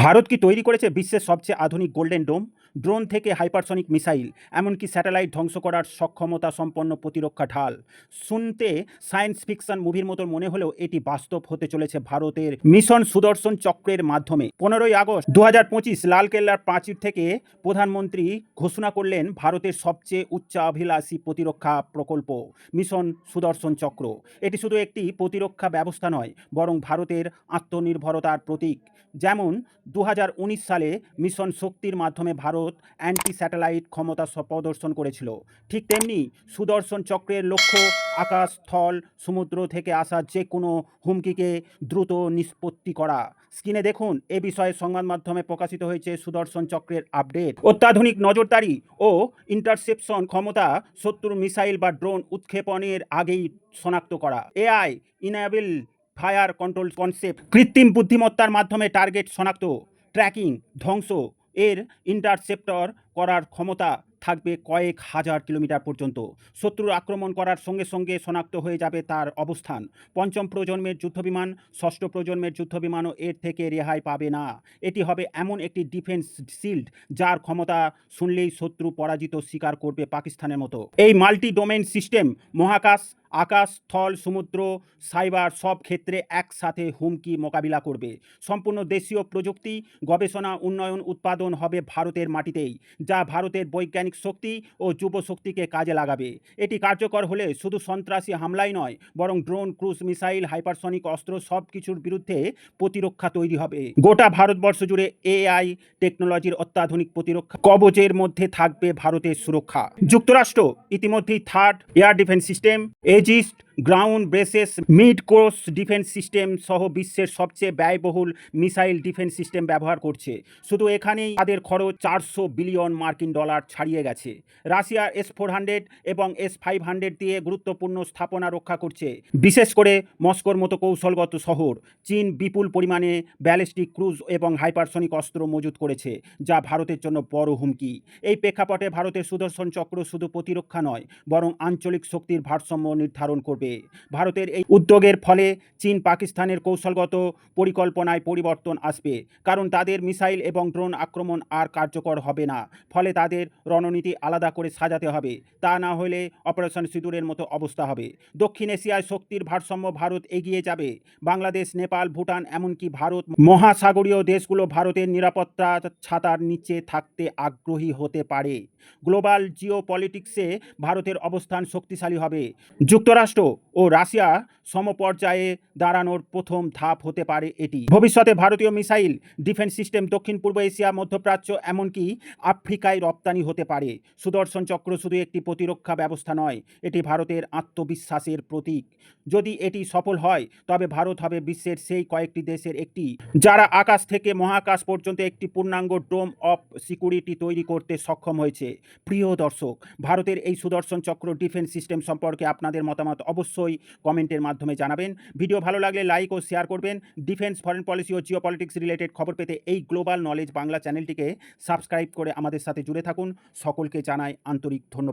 ভারত কি তৈরি করেছে বিশ্বের সবচেয়ে আধুনিক গোল্ডেন ডোম? ড্রোন থেকে হাইপারসনিক মিসাইল, এমনকি স্যাটেলাইট ধ্বংস করার সক্ষমতা সম্পন্ন প্রতিরক্ষা ঢাল। শুনতে সায়েন্স ফিকশন মুভির মতো মনে হলেও এটি বাস্তব হতে চলেছে ভারতের মিশন সুদর্শন চক্রের মাধ্যমে। পনেরোই আগস্ট দু হাজার পঁচিশ লালকেল্লার প্রাচীর থেকে প্রধানমন্ত্রী ঘোষণা করলেন ভারতের সবচেয়ে উচ্চাভিলাষী প্রতিরক্ষা প্রকল্প, মিশন সুদর্শন চক্র। এটি শুধু একটি প্রতিরক্ষা ব্যবস্থা নয়, বরং ভারতের আত্মনির্ভরতার প্রতীক। যেমন দু হাজার উনিশ সালে মিশন শক্তির মাধ্যমে ভারত অ্যান্টি স্যাটেলাইট ক্ষমতা প্রদর্শন করেছিল। ঠিক তেমনি সুদর্শন চক্রের লক্ষ্য আকাশ, স্থল, সমুদ্র থেকে আসা যে কোনো হুমকিকে দ্রুত নিষ্পত্তি করা। স্ক্রিনে দেখুন, এ বিষয়ে সংবাদ মাধ্যমে প্রকাশিত হয়েছে সুদর্শন চক্রের আপডেট। অত্যাধুনিক নজরদারি ও ইন্টারসেপশন ক্ষমতা শত্রুর মিসাইল বা ড্রোন উৎক্ষেপণের আগেই শনাক্ত করা। AI enable fire control concept. কৃত্রিম বুদ্ধিমত্তার মাধ্যমে টার্গেট শনাক্ত, ট্র্যাকিং ধ্বংস। এর ইন্টারসেপ্টর করার ক্ষমতা থাকবে কয়েক হাজার কিলোমিটার পর্যন্ত। শত্রুর আক্রমণ করার সঙ্গে সঙ্গে শনাক্ত হয়ে যাবে তার অবস্থান। পঞ্চম প্রজন্মের যুদ্ধবিমান, ষষ্ঠ প্রজন্মের যুদ্ধবিমানও এর থেকে রেহাই পাবে না। এটি হবে এমন একটি ডিফেন্স শিল্ড যার ক্ষমতা শুনলেই শত্রু পরাজিত স্বীকার করবে পাকিস্তানের মতো। এই মাল্টি ডোমেন সিস্টেম মহাকাশ আকাশ স্থল সমুদ্র, সাইবার সব ক্ষেত্রে একসাথে হুমকি মোকাবিলা করবে। সম্পূর্ণ দেশীয় প্রযুক্তি, গবেষণা, উন্নয়ন, উৎপাদন হবে ভারতের মাটিতেই, যা ভারতের বৈজ্ঞানিক শক্তি ও যুব শক্তিকে কাজে লাগাবে। এটি কার্যকর হলে শুধু সন্ত্রাসী হামলাই নয়, বরং ড্রোন, ক্রুজ, মিসাইল, হাইপারসনিক অস্ত্র সব কিছুর বিরুদ্ধে প্রতিরক্ষা তৈরি হবে। গোটা ভারতবর্ষ জুড়ে এআই টেকনোলজির অত্যাধুনিক প্রতিরক্ষা কবচের মধ্যে থাকবে ভারতের সুরক্ষা। যুক্তরাষ্ট্র, ইতিমধ্যেই থার্ড এয়ার ডিফেন্স সিস্টেম पेजिस्ट গ্রাউন্ড ব্রেসেস, মিড কোর্স ডিফেন্স সিস্টেম সহ বিশ্বের সবচেয়ে ব্যয়বহুল মিসাইল ডিফেন্স সিস্টেম ব্যবহার করছে। শুধু এখানেই তাদের খরচ চারশো বিলিয়ন মার্কিন ডলার ছাড়িয়ে গেছে। রাশিয়ার এস ফোর হান্ড্রেড এবং এস ফাইভ হান্ড্রেড দিয়ে গুরুত্বপূর্ণ স্থাপনা রক্ষা করছে। বিশেষ করে মস্কোর মতো কৌশলগত শহর। চীন বিপুল পরিমাণে ব্যালিস্টিক ক্রুজ এবং হাইপারসনিক অস্ত্র মজুত করেছে, যা ভারতের জন্য বড় হুমকি। এই প্রেক্ষাপটে ভারতের সুদর্শন চক্র শুধু প্রতিরক্ষা নয়, বরং আঞ্চলিক শক্তির ভারসাম্য নির্ধারণ করবে। ভারতের এই উদ্যোগের ফলে চীন পাকিস্তানের কৌশলগত পরিকল্পনায় পরিবর্তন আসবে, কারণ তাদের মিসাইল এবং ড্রোন আক্রমণ আর কার্যকর হবে না। ফলে তাদের রণনীতি আলাদা করে সাজাতে হবে, তা না হলে অপারেশন সিঁদুরের মতো অবস্থা হবে। দক্ষিণ এশিয়ায় শক্তির ভারসাম্য ভারত এগিয়ে যাবে। বাংলাদেশ, নেপাল, ভুটান, এমনকি ভারত মহাসাগরীয় দেশগুলো ভারতের নিরাপত্তা ছাতার নিচে থাকতে আগ্রহী হতে পারে। গ্লোবাল জিও পলিটিক্সে ভারতের অবস্থান শক্তিশালী হবে। যুক্তরাষ্ট্র ও রাশিয়া সমপর্যায়ে দাঁড়ানোর প্রথম ধাপ হতে পারে এটি। ভবিষ্যতে ভারতীয় মিসাইল ডিফেন্স সিস্টেম দক্ষিণ পূর্ব এশিয়া, মধ্যপ্রাচ্য, এমনকি আফ্রিকায় রপ্তানি হতে পারে। সুদর্শন চক্র শুধু একটি প্রতিরক্ষা ব্যবস্থা নয়, এটি ভারতের আত্মবিশ্বাসের প্রতীক। যদি এটি সফল হয়, তবে ভারত হবে বিশ্বের সেই কয়েকটি দেশের একটি, যারা আকাশ থেকে মহাকাশ পর্যন্ত একটি পূর্ণাঙ্গ ডোম অফ সিকিউরিটি তৈরি করতে সক্ষম হয়েছে। প্রিয় দর্শক, ভারতের এই সুদর্শন চক্র ডিফেন্স সিস্টেম সম্পর্কে আপনাদের মতামত অবশ্যই কমেন্টের মাধ্যমে জানাবেন। ভিডিও ভালো লাগলে লাইক ও শেয়ার করবেন। ডিফেন্স, ফরেন পলিসি ও জিও পলিটিক্স রিলেটেড খবর পেতে এই গ্লোবাল নলেজ বাংলা চ্যানেলটিকে সাবস্ক্রাইব করে আমাদের সাথে জুড়ে থাকুন। সকলকে জানাই আন্তরিক ধন্যবাদ।